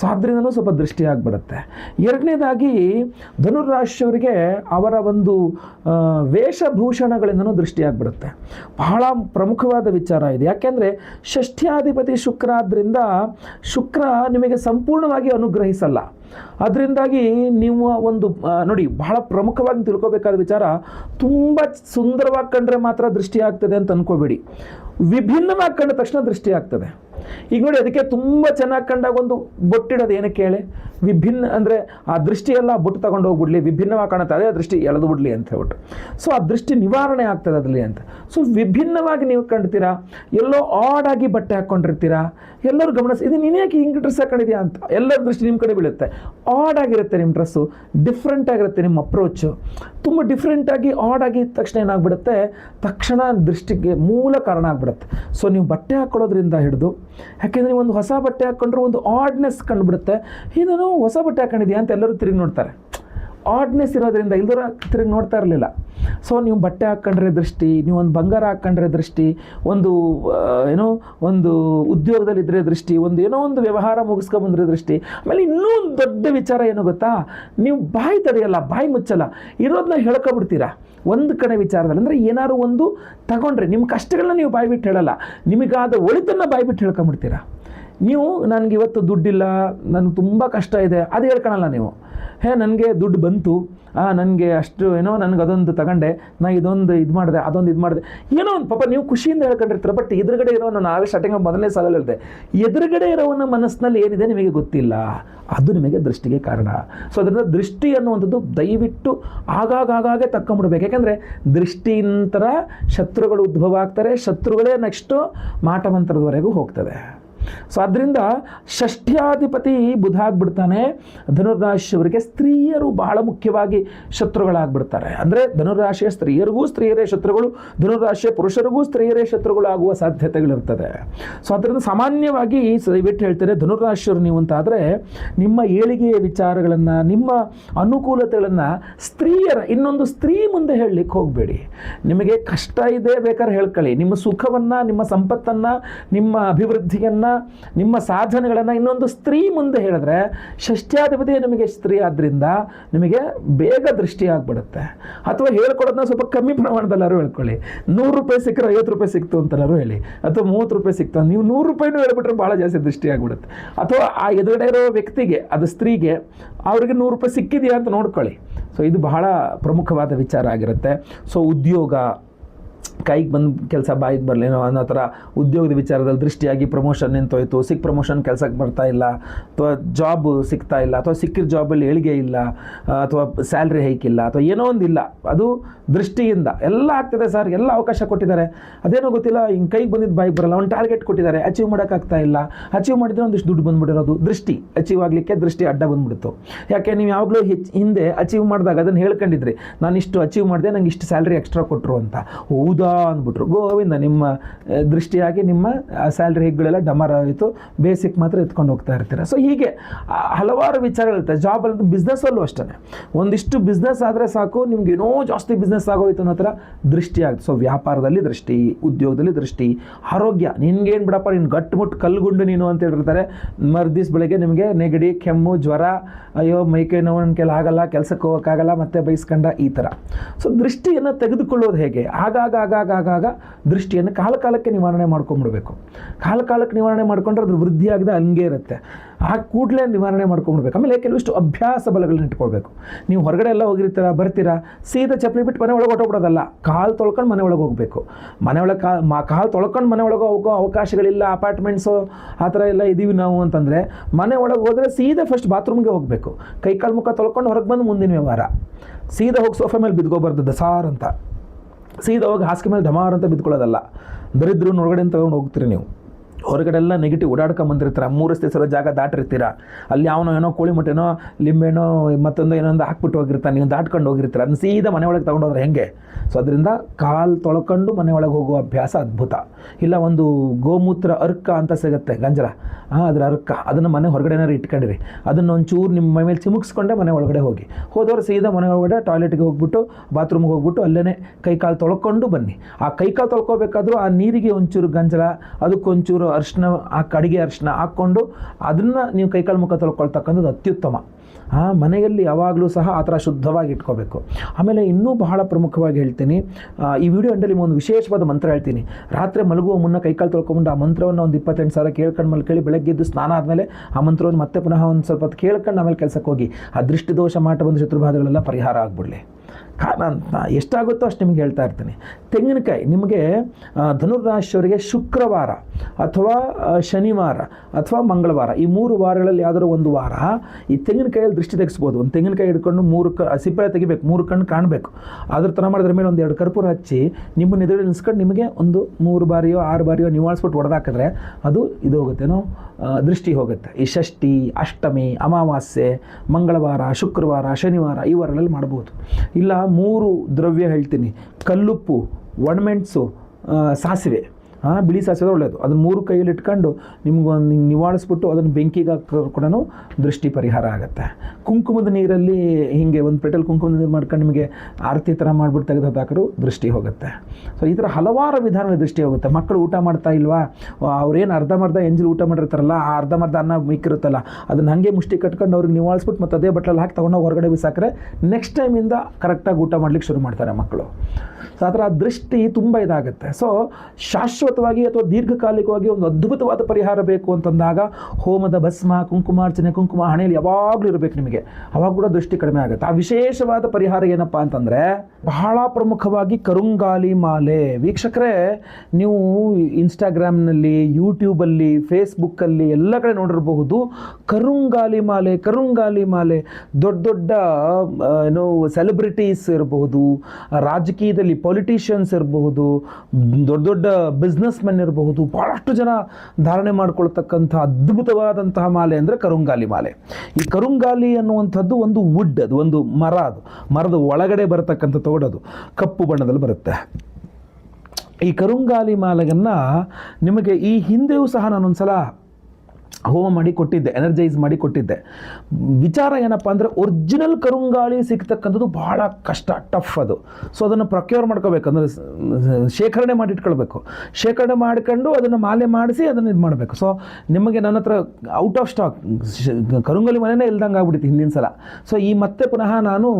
ಸೊ ಅದರಿಂದನೂ ಸ್ವಲ್ಪ ದೃಷ್ಟಿ ಆಗಿಬಿಡುತ್ತೆ. ಎರಡನೇದಾಗಿ ಧನುರಾಶಿಯವರಿಗೆ ಅವರ ಒಂದು ವೇಷಭೂಷಣಗಳಿಂದನೂ ದೃಷ್ಟಿ ಆಗಿಬಿಡುತ್ತೆ. ಬಹಳ ಪ್ರಮುಖವಾದ ವಿಚಾರ ಇದೆ. ಯಾಕೆಂದರೆ ಷಷ್ಠ್ಯಾಧಿಪತಿ ಶುಕ್ರ ಆದ್ದರಿಂದ ಶುಕ್ರ ನಿಮಗೆ ಸಂಪೂರ್ಣವಾಗಿ ಅನುಗ್ರಹಿಸಲ್ಲ. ಅದರಿಂದಾಗಿ ನೀವು ಒಂದು ನೋಡಿ, ಬಹಳ ಪ್ರಮುಖವಾಗಿ ತಿಳ್ಕೊಬೇಕಾದ ವಿಚಾರ ತುಂಬ ಸುಂದರವಾಗಿ ಕಂಡ್ರೆ ಮಾತ್ರ ದೃಷ್ಟಿ ಆಗ್ತದೆ ಅಂತ ಅನ್ಕೋಬೇಡಿ. ವಿಭಿನ್ನವಾಗಿ ಕಂಡ ತಕ್ಷಣ ದೃಷ್ಟಿ ಆಗ್ತದೆ. ಈಗ ನೋಡಿ ಅದಕ್ಕೆ ತುಂಬ ಚೆನ್ನಾಗಿ ಕಂಡಾಗ ಒಂದು ಬೊಟ್ಟಿಡೋದು ಏನಕ್ಕೆ ಹೇಳಿ? ವಿಭಿನ್ನ ಅಂದರೆ ಆ ದೃಷ್ಟಿಯೆಲ್ಲ ಬುಟ್ಟು ತಗೊಂಡು ಹೋಗ್ಬಿಡ್ಲಿ, ವಿಭಿನ್ನವಾಗಿ ಕಾಣುತ್ತೆ, ಅದೇ ದೃಷ್ಟಿ ಎಳೆದು ಬಿಡಲಿ ಅಂತ ಹೇಳ್ಬಿಟ್ಟು. ಸೊ ಆ ದೃಷ್ಟಿ ನಿವಾರಣೆ ಆಗ್ತದೆ ಅದರಲ್ಲಿ ಅಂತ. ಸೊ ವಿಭಿನ್ನವಾಗಿ ನೀವು ಕಂಡ್ತೀರಾ ಎಲ್ಲೋ ಆಡಾಗಿ ಬಟ್ಟೆ ಹಾಕ್ಕೊಂಡಿರ್ತೀರಾ ಎಲ್ಲರೂ ಗಮನಿಸಿ ಇದು ನೀನು ಯಾಕೆ ಹಿಂಗೆ ಡ್ರೆಸ್ ಹಾಕೊಂಡಿದ್ಯಾ ಅಂತ? ಎಲ್ಲರ ದೃಷ್ಟಿ ನಿಮ್ಮ ಕಡೆ ಬೀಳುತ್ತೆ. ಆಡ್ ಆಗಿರುತ್ತೆ ನಿಮ್ಮ ಡ್ರೆಸ್ಸು ಡಿಫ್ರೆಂಟ್ ಆಗಿರುತ್ತೆ ನಿಮ್ಮ ಅಪ್ರೋಚು ತುಂಬ ಡಿಫ್ರೆಂಟಾಗಿ ಆಡ್ ಆಗಿದ ತಕ್ಷಣ ಏನಾಗ್ಬಿಡುತ್ತೆ? ತಕ್ಷಣ ದೃಷ್ಟಿಗೆ ಮೂಲ ಕಾರಣ ಆಗ್ಬಿಡುತ್ತೆ. ಸೊ ನೀವು ಬಟ್ಟೆ ಹಾಕೊಳ್ಳೋದ್ರಿಂದ ಹಿಡಿದು, ಯಾಕೆಂದರೆ ಒಂದು ಹೊಸ ಬಟ್ಟೆ ಹಾಕ್ಕೊಂಡ್ರೆ ಒಂದು ಆಡ್ನೆಸ್ ಕಂಡುಬಿಡುತ್ತೆ. ಇದನ್ನು ಹೊಸ ಬಟ್ಟೆ ಹಾಕೊಂಡಿದ್ಯಾ ಅಂತ ಎಲ್ಲರೂ ತಿರುಗಿ ನೋಡ್ತಾರೆ. ಆಡ್ನೆಸ್ ಇರೋದ್ರಿಂದ ಇಲ್ದರ ತಿರುಗಿ ನೋಡ್ತಾ ಇರಲಿಲ್ಲ. ಸೊ ನೀವು ಬಟ್ಟೆ ಹಾಕ್ಕೊಂಡ್ರೆ ದೃಷ್ಟಿ, ನೀವು ಒಂದು ಬಂಗಾರ ಹಾಕ್ಕೊಂಡ್ರೆ ದೃಷ್ಟಿ, ಒಂದು ಏನೋ ಒಂದು ಉದ್ಯೋಗದಲ್ಲಿದ್ದರೆ ದೃಷ್ಟಿ, ಒಂದು ಏನೋ ಒಂದು ವ್ಯವಹಾರ ಮುಗಿಸ್ಕೊಂಬಂದ್ರೆ ದೃಷ್ಟಿ, ಆಮೇಲೆ ಇನ್ನೂ ಒಂದು ದೊಡ್ಡ ವಿಚಾರ ಏನು ಗೊತ್ತಾ? ನೀವು ಬಾಯಿ ತಡೆಯಲ್ಲ ಬಾಯಿ ಮುಚ್ಚಲ್ಲ ಇರೋದನ್ನ ಹೇಳ್ಕೊಬಿಡ್ತೀರಾ? ಒಂದು ಕಡೆ ವಿಚಾರದಲ್ಲಿ, ಅಂದರೆ ಏನಾದ್ರು ಒಂದು ತಗೊಂಡ್ರೆ, ನಿಮ್ಮ ಕಷ್ಟಗಳನ್ನ ನೀವು ಬಾಯಿ ಬಿಟ್ಟು ಹೇಳಲ್ಲ, ನಿಮಗಾದ ಒಳಿತನ್ನು ಬಾಯಿ ಬಿಟ್ಟು ಹೇಳ್ಕೊಂಬಿಡ್ತೀರಾ? ನೀವು ನನಗೆ ಇವತ್ತು ದುಡ್ಡಿಲ್ಲ, ನನಗೆ ತುಂಬ ಕಷ್ಟ ಇದೆ, ಅದು ಹೇಳ್ಕೊಳಲ್ಲ ನೀವು. ಹೇ, ನನಗೆ ದುಡ್ಡು ಬಂತು. ನನಗೆ ಅಷ್ಟು ಏನೋ ನನಗೆ ಅದೊಂದು ತಗೊಂಡೆ, ನಾ ಇದೊಂದು ಇದು ಮಾಡಿದೆ, ಅದೊಂದು ಇದು ಮಾಡಿದೆ. ಏನೋ ಒಂದು ಪಾಪ ನೀವು ಖುಷಿಯಿಂದ ಹೇಳ್ಕೊಂಡಿರ್ತೀರ ಬಟ್ ಎದುರುಗಡೆ ಇರೋ ನಾನು ಆಗ ಸ್ಟಾರ್ಟಿಂಗ್ ಮೊದಲನೇ ಸಾಲಲ್ಲಿ ಹೇಳಿದೆ. ಎದುರುಗಡೆ ಇರೋವನ ಮನಸ್ಸಿನಲ್ಲಿ ಏನಿದೆ ನಿಮಗೆ ಗೊತ್ತಿಲ್ಲ. ಅದು ನಿಮಗೆ ದೃಷ್ಟಿಗೆ ಕಾರಣ. ಸೊ ಅದರಿಂದ ದೃಷ್ಟಿ ಅನ್ನುವಂಥದ್ದು ದಯವಿಟ್ಟು ಆಗಾಗಾಗೆ ಆಗಾಗೆ ತಕ್ಕೊಂಬಿಡ್ಬೇಕು. ಯಾಕೆಂದರೆ ದೃಷ್ಟಿಯಂತರ ಶತ್ರುಗಳು ಉದ್ಭವ ಆಗ್ತಾರೆ, ಶತ್ರುಗಳೇ ನೆಕ್ಸ್ಟು ಮಾಟಮಂತ್ರದವರೆಗೂ ಹೋಗ್ತದೆ. ಸೊ ಷಷ್ಠ್ಯಾಧಿಪತಿ ಬುಧ ಆಗ್ಬಿಡ್ತಾನೆ. ಧನುರಾಶಿಯವರಿಗೆ ಸ್ತ್ರೀಯರು ಬಹಳ ಮುಖ್ಯವಾಗಿ ಶತ್ರುಗಳಾಗ್ಬಿಡ್ತಾರೆ. ಅಂದರೆ ಧನುರಾಶಿಯ ಸ್ತ್ರೀಯರಿಗೂ ಸ್ತ್ರೀಯರೇ ಶತ್ರುಗಳು ಧನುರಾಶಿಯ ಪುರುಷರಿಗೂ ಸ್ತ್ರೀಯರೇ ಶತ್ರುಗಳು ಆಗುವ ಸಾಧ್ಯತೆಗಳಿರ್ತದೆ. ಸೊ ಅದರಿಂದ ಸಾಮಾನ್ಯವಾಗಿ ದಯವಿಟ್ಟು ಹೇಳ್ತಾರೆ ಧನುರಾಶಿಯವರು ನೀವು ಅಂತ ಆದರೆ ನಿಮ್ಮ ಏಳಿಗೆಯ ವಿಚಾರಗಳನ್ನು, ನಿಮ್ಮ ಅನುಕೂಲತೆಗಳನ್ನು ಸ್ತ್ರೀಯರ, ಇನ್ನೊಂದು ಸ್ತ್ರೀ ಮುಂದೆ ಹೇಳಲಿಕ್ಕೆ ಹೋಗಬೇಡಿ. ನಿಮಗೆ ಕಷ್ಟ ಇದೆ ಬೇಕಾದ್ರೆ ಹೇಳ್ಕೊಳ್ಳಿ. ನಿಮ್ಮ ಸುಖವನ್ನು, ನಿಮ್ಮ ಸಂಪತ್ತನ್ನು, ನಿಮ್ಮ ಅಭಿವೃದ್ಧಿಯನ್ನು ನಿಮ್ಮ ಸಾಧನೆಗಳನ್ನು ಇನ್ನೊಂದು ಸ್ತ್ರೀ ಮುಂದೆ ಹೇಳಿದ್ರೆ ಷಷ್ಟ್ಯಾಧಿಪತಿ ನಿಮಗೆ ಸ್ತ್ರೀ ಆದ್ದರಿಂದ ನಿಮಗೆ ಬೇಗ ದೃಷ್ಟಿ ಆಗ್ಬಿಡುತ್ತೆ. ಅಥವಾ ಹೇಳ್ಕೊಡೋದನ್ನ ಸ್ವಲ್ಪ ಕಮ್ಮಿ ಪ್ರಮಾಣದಲ್ಲಾರು ಹೇಳ್ಕೊಳ್ಳಿ. ನೂರು ರೂಪಾಯಿ ಸಿಕ್ಕರೆ ಐವತ್ತು ರೂಪಾಯಿ ಸಿಕ್ತು ಅಂತಲಾರು ಹೇಳಿ. ಅಥವಾ ಮೂವತ್ತು ರೂಪಾಯಿ ಸಿಕ್ತು ನೀವು ನೂರು ರೂಪಾಯಿನೂ ಹೇಳ್ಬಿಟ್ರೆ ಭಾಳ ಜಾಸ್ತಿ ದೃಷ್ಟಿ ಆಗ್ಬಿಡುತ್ತೆ. ಅಥವಾ ಆ ಎದುರುಗಡೆ ಇರೋ ವ್ಯಕ್ತಿಗೆ, ಅದು ಸ್ತ್ರೀಗೆ, ಅವರಿಗೆ ನೂರು ರೂಪಾಯಿ ಸಿಕ್ಕಿದೆಯಾ ಅಂತ ನೋಡ್ಕೊಳ್ಳಿ. ಸೊ ಇದು ಬಹಳ ಪ್ರಮುಖವಾದ ವಿಚಾರ ಆಗಿರುತ್ತೆ. ಸೊ ಉದ್ಯೋಗ ಕೈಗೆ ಬಂದು ಕೆಲಸ ಬಾಯಿಗೆ ಬರಲೇನೋ ಅನ್ನೋ ಥರ ಉದ್ಯೋಗದ ವಿಚಾರದಲ್ಲಿ ದೃಷ್ಟಿಯಾಗಿ ಪ್ರಮೋಷನ್ ನಿಂತೋಯ್ತು. ಸಿಕ್ಕ ಪ್ರಮೋಷನ್ ಕೆಲಸಕ್ಕೆ ಬರ್ತಾ ಇಲ್ಲ. ಅಥವಾ ಜಾಬ್ ಸಿಗ್ತಾ ಇಲ್ಲ. ಅಥವಾ ಸಿಕ್ಕಿದ ಜಾಬಲ್ಲಿ ಏಳಿಗೆ ಇಲ್ಲ. ಅಥವಾ ಸ್ಯಾಲ್ರಿ ಹೈಕ್ ಇಲ್ಲ. ಅಥವಾ ಏನೋ ಒಂದು ಇಲ್ಲ. ಅದು ದೃಷ್ಟಿಯಿಂದ ಎಲ್ಲ ಆಗ್ತದೆ ಸರ್ ಎಲ್ಲ ಅವಕಾಶ ಕೊಟ್ಟಿದ್ದಾರೆ. ಅದೇನೋ ಗೊತ್ತಿಲ್ಲ, ಹಿಂಗೆ ಕೈಗೆ ಬಂದಿದ್ದು ಬಾಯಿಗೆ ಬರಲ್ಲ. ಒಂದು ಟಾರ್ಗೆಟ್ ಕೊಟ್ಟಿದ್ದಾರೆ. ಅಚೀವ್ ಮಾಡೋಕ್ಕಾಗ್ತಾ ಇಲ್ಲ. ಅಚೀವ್ ಮಾಡಿದ್ರೆ ಒಂದಿಷ್ಟು ದುಡ್ಡು ಬಂದ್ಬಿಟ್ಟಿರೋದು ದೃಷ್ಟಿ ಅಚೀವ್ ಆಗಲಿಕ್ಕೆ ದೃಷ್ಟಿ ಅಡ್ಡ ಬಂದ್ಬಿಡ್ತು. ಯಾಕೆ ನೀವು ಯಾವಾಗಲೂ ಹಿಂದೆ ಅಚೀವ್ ಮಾಡಿದಾಗ ಅದನ್ನು ಹೇಳ್ಕೊಂಡಿದ್ರಿ. ನಾನು ಇಷ್ಟು ಅಚೀವ್ ಮಾಡಿದೆ, ನಂಗೆ ಇಷ್ಟು ಸ್ಯಾಲ್ರಿ ಎಕ್ಸ್ಟ್ರಾ ಕೊಟ್ಟರು ಅಂತ. ಹೌದಾ? ಅಂದ್ಬಿಟ್ರು. ಗೋವಿಂದ ನಿಮ್ಮ ದೃಷ್ಟಿಯಾಗಿ ನಿಮ್ಮ ಸ್ಯಾಲ್ರಿ ಹೆಗ್ಗಳೆಲ್ಲ ಡಮರ ಆಯಿತು ಬೇಸಿಕ್ ಮಾತ್ರ ಎತ್ಕೊಂಡು ಹೋಗ್ತಾ ಇರ್ತೀರ. ಸೊ ಹೀಗೆ ಹಲವಾರು ವಿಚಾರಗಳಿರುತ್ತೆ. ಜಾಬಲ್ಲಿ ಬಿಸ್ನೆಸ್ಸಲ್ಲೂ ಅಷ್ಟೇ ಒಂದಿಷ್ಟು ಬಿಸ್ನೆಸ್ ಆದರೆ ಸಾಕು, ನಿಮ್ಗೆ ಏನೋ ಜಾಸ್ತಿ ಬಿಸ್ನೆಸ್ ಆಗೋಯ್ತು ಅನ್ನೋ ಥರ ದೃಷ್ಟಿ ಆಗುತ್ತೆ. ಸೊ ವ್ಯಾಪಾರದಲ್ಲಿ ದೃಷ್ಟಿ, ಉದ್ಯೋಗದಲ್ಲಿ ದೃಷ್ಟಿ, ಆರೋಗ್ಯ. ನಿನ್ಗೇನು ಬಿಡಪ್ಪ, ನೀನು ಗಟ್ಟುಮುಟ್ಟು ಕಲ್ಗುಂಡು ನೀನು ಅಂತ ಹೇಳಿರ್ತಾರೆ ಮರ್ದಿಸ್ ಬೆಳಗ್ಗೆ ನಿಮಗೆ ನೆಗಡಿ, ಕೆಮ್ಮು, ಜ್ವರ, ಅಯ್ಯೋ ಮೈಕೈ ನೋವು ಕೆಲ ಆಗಲ್ಲ, ಕೆಲಸಕ್ಕೆ ಹೋಗೋಕ್ಕಾಗಲ್ಲ, ಮತ್ತೆ ಬೈಸ್ಕೊಂಡ ಈ ಥರ. ಸೊ ದೃಷ್ಟಿಯನ್ನು ತೆಗೆದುಕೊಳ್ಳೋದು ಹೇಗೆ? ಆಗಾಗ ಆಗಾಗ ದೃಷ್ಟಿಯನ್ನು ಕಾಲಕಾಲಕ್ಕೆ ನಿವಾರಣೆ ಮಾಡ್ಕೊಂಬಿಡ್ಬೇಕು. ಕಾಲ ಕಾಲಕ್ಕೆ ನಿವಾರಣೆ ಮಾಡ್ಕೊಂಡ್ರೆ ಅದ್ರ ವೃದ್ಧಿ ಆಗದೆ ಹಂಗೆ ಇರುತ್ತೆ. ಆ ಕೂಡಲೇ ನಿವಾರಣೆ ಮಾಡ್ಕೊಂಬಿಡ್ಬೇಕು. ಆಮೇಲೆ ಕೆಲವಿಷ್ಟು ಅಭ್ಯಾಸ ಬಲಗಳನ್ನ ಇಟ್ಕೊಳ್ಬೇಕು. ನೀವು ಹೊರಗಡೆ ಎಲ್ಲ ಹೋಗಿರ್ತೀರ, ಬರ್ತೀರಾ, ಸೀದಾ ಚಪ್ಪಲಿ ಬಿಟ್ಟು ಮನೆ ಒಳಗೆ ಹೊಟ್ಟೋಗ್ಬಿಡೋದಲ್ಲ ಕಾಲು ತೊಳ್ಕೊಂಡು ಮನೆ ಒಳಗೆ ಹೋಗಬೇಕು. ಮನೆ ಒಳಗೆ ಕಾ, ಮಾ, ಕಾಲು ತೊಳ್ಕೊಂಡು ಮನೆ ಒಳಗೆ ಹೋಗೋ ಅವಕಾಶಗಳಿಲ್ಲ, ಅಪಾರ್ಟ್ಮೆಂಟ್ಸು ಆ ಥರ ಎಲ್ಲ ಇದ್ದೀವಿ ನಾವು ಅಂತಂದರೆ ಮನೆ ಒಳಗೆ ಹೋದರೆ ಸೀದಾ ಫಸ್ಟ್ ಬಾತ್ರೂಮ್ಗೆ ಹೋಗಬೇಕು. ಕೈ ಕಾಲು ಮುಖ ತೊಳ್ಕೊಂಡು ಹೊರಗೆ ಬಂದು ಮುಂದಿನ ವ್ಯವಹಾರ. ಸೀದಾ ಹೋಗಿ ಸೋಫಾ ಮೇಲೆ ಬಿದ್ಕೋಬಾರ್ದು ದಸಾರ್ ಅಂತ. ಸೀದಾ ಹೋಗಿ ಹಾಸಿಗೆ ಮೇಲೆ ಧಮಾರ್ ಅಂತ ಬಿದ್ಕೊಳ್ಳೋದಲ್ಲ ದರಿದ್ರೂ ಒಳಗಡೆ ತಗೊಂಡು ಹೋಗ್ತೀರಿ ನೀವು. ಹೊರಗಡೆ ಎಲ್ಲ ನೆಗೆಟಿವ್ ಓಡಾಡ್ಕೊಂಡ್ ಬಂದಿರ್ತೀರ. ಮೂರು ಸಲ ಜಾಗ ದಾಟಿರ್ತೀರ ಅಲ್ಲಿ ಅವನೋ ಏನೋ ಕೋಳಿ ಮೊಟ್ಟೆನೋ, ಲಿಂಬೆನೋ, ಮತ್ತೊಂದು ಏನೊಂದು ಹಾಕ್ಬಿಟ್ಟು ಹೋಗಿರ್ತಾನೆ. ನೀವು ದಾಟ್ಕೊಂಡು ಹೋಗಿರ್ತೀರ. ಅದನ್ನ ಸೀದಾ ಮನೆ ಒಳಗೆ ತಗೊಂಡೋದ್ರೆ ಹೆಂಗೆ? ಸೊ ಅದರಿಂದ ಕಾಲು ತೊಳ್ಕೊಂಡು ಮನೆ ಒಳಗೆ ಹೋಗುವ ಅಭ್ಯಾಸ ಅದ್ಭುತ. ಇಲ್ಲ ಒಂದು ಗೋಮೂತ್ರ ಅರ್ಕ ಅಂತ ಸಿಗುತ್ತೆ ಗಂಜಲ ಹಾಂ ಅದರ ಅರ್ಕ. ಅದನ್ನು ಮನೆ ಹೊರಗಡೆನಾರು ಇಟ್ಕೊಂಡಿರಿ. ಅದನ್ನು ಒಂಚೂರು ನಿಮ್ಮ ಮೈ ಮೇಲೆ ಚಿಮುಕ್ಸ್ಕೊಂಡೆ ಮನೆ ಒಳಗಡೆ ಹೋಗಿ. ಹೋದವರು ಸೀದಾ ಮನೆ ಒಳಗಡೆ ಟಾಯ್ಲೆಟ್ಗೆ ಹೋಗ್ಬಿಟ್ಟು, ಬಾತ್ರೂಮ್ಗೆ ಹೋಗ್ಬಿಟ್ಟು ಅಲ್ಲೇ ಕೈ ಕಾಲು ತೊಳ್ಕೊಂಡು ಬನ್ನಿ. ಆ ಕೈ ಕಾಲು ತೊಳ್ಕೊಬೇಕಾದ್ರೂ ಆ ನೀರಿಗೆ ಒಂಚೂರು ಗಂಜಲ ಅದಕ್ಕೊಂಚೂರು ಏನಾದರೂ ಅರಿಶಿನ, ಆ ಕಡಿಗೆ ಅರಿಶಿನ ಹಾಕ್ಕೊಂಡು ಅದನ್ನು ನೀವು ಕೈಕಾಲು ಮುಖ ತೊಳ್ಕೊಳ್ತಕ್ಕಂಥದ್ದು ಅತ್ಯುತ್ತಮ. ಆ ಮನೆಯಲ್ಲಿ ಯಾವಾಗಲೂ ಸಹ ಆ ಥರ ಶುದ್ಧವಾಗಿ ಇಟ್ಕೋಬೇಕು. ಆಮೇಲೆ ಇನ್ನೂ ಬಹಳ ಪ್ರಮುಖವಾಗಿ ಹೇಳ್ತೀನಿ ಈ ವಿಡಿಯೋ ಎಂಡಲ್ಲಿ ಒಂದು ವಿಶೇಷವಾದ ಮಂತ್ರ ಹೇಳ್ತೀನಿ. ರಾತ್ರಿ ಮಲಗುವ ಮುನ್ನ ಕೈಕಾಲು ತೊಳ್ಕೊಂಡು ಆ ಮಂತ್ರವನ್ನು ಒಂದು ಇಪ್ಪತ್ತೆಂಟು ಸಾವಿರ ಕೇಳ್ಕೊಂಡು ಮಲ್ಕೊಳ್ಳಿ, ಬೆಳಗ್ಗೆ ಎದ್ದು ಸ್ನಾನ ಆದಮೇಲೆ ಆ ಮಂತ್ರವನ್ನು ಮತ್ತೆ ಪುನಃ ಒಂದು ಸ್ವಲ್ಪ ಕೇಳ್ಕೊಂಡು ಆಮೇಲೆ ಕೆಲಸಕ್ಕೆ ಹೋಗಿ. ಆ ದೃಷ್ಟಿದೋಷ, ಮಾಟ ಬಂದು ಶತ್ರುಬಾಧೆಗಳೆಲ್ಲ ಪರಿಹಾರ ಆಗ್ಬಿಡಲಿ. ಕಾರಣ ಎಷ್ಟಾಗುತ್ತೋ ಅಷ್ಟು ನಿಮ್ಗೆ ಹೇಳ್ತಾ ಇರ್ತೀನಿ. ತೆಂಗಿನಕಾಯಿ ನಿಮಗೆ ಧನುರಾಶಿಯವರಿಗೆ ಶುಕ್ರವಾರ ಅಥವಾ ಶನಿವಾರ ಅಥವಾ ಮಂಗಳವಾರ, ಈ ಮೂರು ವಾರಗಳಲ್ಲಿ ಯಾವ್ದಾದ್ರು ಒಂದು ವಾರ ಈ ತೆಂಗಿನಕಾಯಲ್ಲಿ ದೃಷ್ಟಿ ತೆಗೆಸ್ಬೋದು. ಒಂದು ತೆಂಗಿನಕಾಯಿ ಹಿಡ್ಕೊಂಡು ಮೂರು ಕ, ಸಿಪ್ಪೆ ತೆಗಿಬೇಕು, ಮೂರು ಕಣ್ಣು ಕಾಣಬೇಕು. ಅದ್ರ ಥರ ಮಾಡಿದ್ರ ಮೇಲೆ ಒಂದು ಎರಡು ಕರ್ಪೂರ ಹಚ್ಚಿ ನಿಮ್ಮ ಎದುರು ನಿಲ್ಸ್ಕೊಂಡು ನಿಮಗೆ ಒಂದು ಮೂರು ಬಾರಿಯೋ, ಆರು ಬಾರಿಯೋ ನಿವಾಳಿಸ್ಬಿಟ್ಟು ಹೊಡೆದಾಕಿದ್ರೆ ಅದು ಇದು ಹೋಗುತ್ತೇನೋ ದೃಷ್ಟಿ ಹೋಗುತ್ತೆ. ಈ ಷಷ್ಠಿ, ಅಷ್ಟಮಿ, ಅಮಾವಾಸ್ಯೆ, ಮಂಗಳವಾರ, ಶುಕ್ರವಾರ, ಶನಿವಾರ ಈ ವಾರಗಳಲ್ಲಿ ಮಾಡ್ಬೋದು. ಇಲ್ಲ ಮೂರು ದ್ರವ್ಯ ಹೇಳ್ತೀನಿ. ಕಲ್ಲುಪ್ಪು ಒಣಮೆಣಸು ಸಾಸಿವೆ. ಹಾಂ, ಬಿಳಿ ಸಾಸಿವೆ ಒಳ್ಳೆಯದು ಅದನ್ನು ಮೂರು ಕೈಯಲ್ಲಿ ಇಟ್ಕೊಂಡು ನಿಮ್ಗೊಂದು ಹಿಂಗೆ ನಿವಾಳಿಸ್ಬಿಟ್ಟು ಅದನ್ನು ಬೆಂಕಿಗೆ ಕೂಡ ದೃಷ್ಟಿ ಪರಿಹಾರ ಆಗುತ್ತೆ. ಕುಂಕುಮದ ನೀರಲ್ಲಿ ಹೀಗೆ ಒಂದು ಪೆಟಲ್ ಕುಂಕುಮದ ನೀರು ಮಾಡ್ಕೊಂಡು ನಿಮಗೆ ಆರತಿ ಥರ ಮಾಡಿಬಿಟ್ಟು ತೆಗೆದು ಹಾಕಿದ್ರು ದೃಷ್ಟಿ ಹೋಗುತ್ತೆ. ಸೊ ಈ ಥರ ಹಲವಾರು ವಿಧಾನದ ದೃಷ್ಟಿ ಹೋಗುತ್ತೆ. ಮಕ್ಕಳು ಊಟ ಮಾಡ್ತಾ ಇಲ್ವಾ? ಅವ್ರೇನು ಅರ್ಧಮರ್ಧ ಎಂಜಲು ಊಟ ಮಾಡಿರ್ತಾರಲ್ಲ, ಆ ಅರ್ಧಮರ್ಧ ಅನ್ನ ಮಿಕ್ಕಿರುತ್ತಲ್ಲ, ಅದನ್ನು ಹಾಗೆ ಮುಷ್ಟಿ ಕಟ್ಕೊಂಡು ಅವ್ರಿಗೆ ನಿವಾಳಿಸ್ಬಿಟ್ಟು ಮತ್ತು ಅದೇ ಬಟ್ಲಲ್ಲಿ ಹಾಕಿ ತೊಗೊಂಡೋಗಿ ಹೊರಗಡೆ ಬಿಸಾಕ್ರೆ ನೆಕ್ಸ್ಟ್ ಟೈಮಿಂದ ಕರೆಕ್ಟಾಗಿ ಊಟ ಮಾಡ್ಲಿಕ್ಕೆ ಶುರು ಮಾಡ್ತಾರೆ ಮಕ್ಕಳು ಸೊ ಆ ಥರ ದೃಷ್ಟಿ ತುಂಬ ಇದಾಗುತ್ತೆ. ಸೊ ಶಾಶ್ವತವಾಗಿ ಅಥವಾ ದೀರ್ಘಕಾಲಿಕವಾಗಿ ಒಂದು ಅದ್ಭುತವಾದ ಪರಿಹಾರ ಬೇಕು ಅಂತಂದಾಗ ಹೋಮದ ಭಸ್ಮ, ಕುಂಕುಮಾರ್ಚನೆ, ಕುಂಕುಮ ಹಣೆಯಲ್ಲಿ ಯಾವಾಗಲೂ ಇರಬೇಕು ನಿಮಗೆ. ಅವಾಗ ಕೂಡ ದೃಷ್ಟಿ ಕಡಿಮೆ ಆಗುತ್ತೆ. ಆ ವಿಶೇಷವಾದ ಪರಿಹಾರ ಏನಪ್ಪ ಅಂತಂದರೆ ಬಹಳ ಪ್ರಮುಖವಾಗಿ ಕರುಂಗಾಲಿ ಮಾಲೆ. ವೀಕ್ಷಕರೇ, ನೀವು ಇನ್ಸ್ಟಾಗ್ರಾಮ್ನಲ್ಲಿ ಯೂಟ್ಯೂಬಲ್ಲಿ ಫೇಸ್ಬುಕ್ಕಲ್ಲಿ ಎಲ್ಲ ಕಡೆ ನೋಡಿರಬಹುದು. ಕರುಂಗಾಲಿ ಮಾಲೆ ಕರುಂಗಾಲಿ ಮಾಲೆ. ದೊಡ್ಡ ದೊಡ್ಡ ಏನು ಸೆಲೆಬ್ರಿಟೀಸ್ ಇರಬಹುದು. ರಾಜಕೀಯದಲ್ಲಿ ಪೊಲಿಟಿಷಿಯನ್ಸ್ ಇರಬಹುದು, ದೊಡ್ಡ ದೊಡ್ಡ ಬಿಸ್ನೆಸ್ ಮೆನ್ ಇರಬಹುದು ಭಾಳಷ್ಟು ಜನ ಧಾರಣೆ ಮಾಡ್ಕೊಳ್ತಕ್ಕಂಥ ಅದ್ಭುತವಾದಂತಹ ಮಾಲೆ ಅಂದರೆ ಕರುಂಗಾಲಿ ಮಾಲೆ. ಈ ಕರುಂಗಾಲಿ ಅನ್ನುವಂಥದ್ದು ಒಂದು ವುಡ್ ಅದು ಒಂದು ಮರ ಅದು. ಮರದ ಒಳಗಡೆ ಬರತಕ್ಕಂಥ ತೋಡದು ಕಪ್ಪು ಬಣ್ಣದಲ್ಲಿ ಬರುತ್ತೆ. ಈ ಕರುಂಗಾಲಿ ಮಾಲೆಗನ್ನು ನಿಮಗೆ ಈ ಹಿಂದೆಯೂ ಸಹ ನಾನೊಂದ್ಸಲ ಹೋಮ ಮಾಡಿ ಕೊಟ್ಟಿದ್ದೆ ಎನರ್ಜೈಸ್ ಮಾಡಿ ಕೊಟ್ಟಿದ್ದೆ. ವಿಚಾರ ಏನಪ್ಪ ಅಂದರೆ ಒರಿಜಿನಲ್ ಕರುಂಗಾಳಿ ಸಿಗ್ತಕ್ಕಂಥದ್ದು ಬಹಳ ಕಷ್ಟ ಟಫ್ ಅದು. ಸೊ ಅದನ್ನು ಪ್ರೊಕ್ಯೂರ್ ಮಾಡ್ಕೋಬೇಕು. ಅಂದರೆ ಶೇಖರಣೆ ಮಾಡಿ ಇಟ್ಕೊಳ್ಬೇಕು. ಶೇಖರಣೆ ಮಾಡ್ಕೊಂಡು ಅದನ್ನು ಮಾಲೆ ಮಾಡಿಸಿ ಅದನ್ನು ಇದು ಮಾಡಬೇಕು. ಸೊ ನಿಮಗೆ ನನ್ನ ಹತ್ರ ಔಟ್ ಆಫ್ ಸ್ಟಾಕ್ ಕರುಂಗಾಲಿ ಮಾಲೆನೇ ಇಲ್ದಂಗೆ ಆಗ್ಬಿಟ್ಟಿತ್ತು ಹಿಂದಿನ ಸಲ. ಸೊ ಈ ಮತ್ತೆ ಪುನಃ ನಾನು